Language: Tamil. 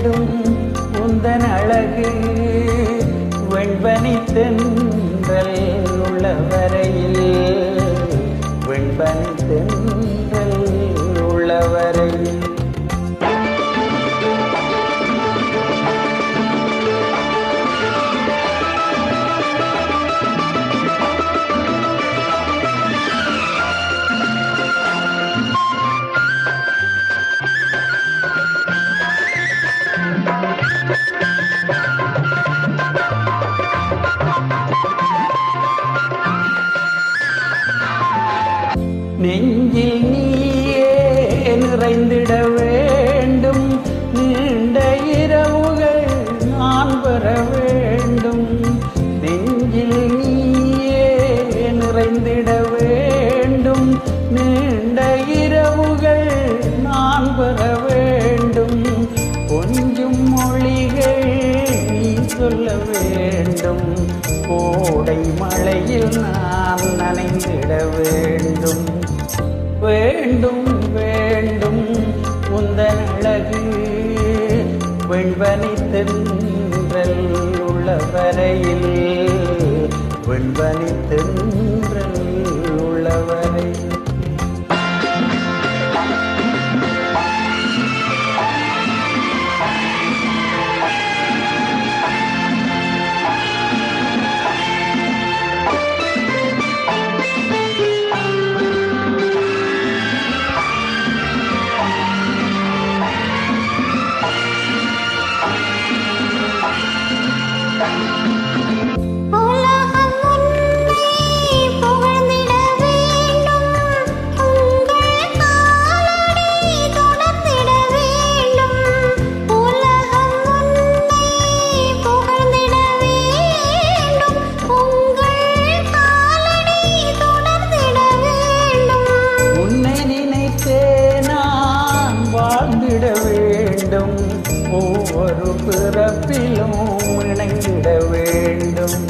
வேண்டும் நெஞ்சில் நீயே நிறைந்திட வேண்டும். நீண்ட இரவுகள் நான் பெற வேண்டும். நெஞ்சில் நீயே நிறைந்திட வேண்டும். நீண்ட இரவுகள் நான் பெற வேண்டும். கொஞ்சம் மொழிகள் நீ சொல்ல வேண்டும். கோடை மழையில் நான் நனைந்திட வேண்டும் வேண்டும் வேண்டும் உந்தன் அழகு. வெண்பனி தென்றல் உள்ள வரையில் வெண்பனி தென்றல் உள்ளவர் இணைந்திட வேண்டும். ஒவ்வொரு பிறப்பிலும் இணைந்திட வேண்டும்.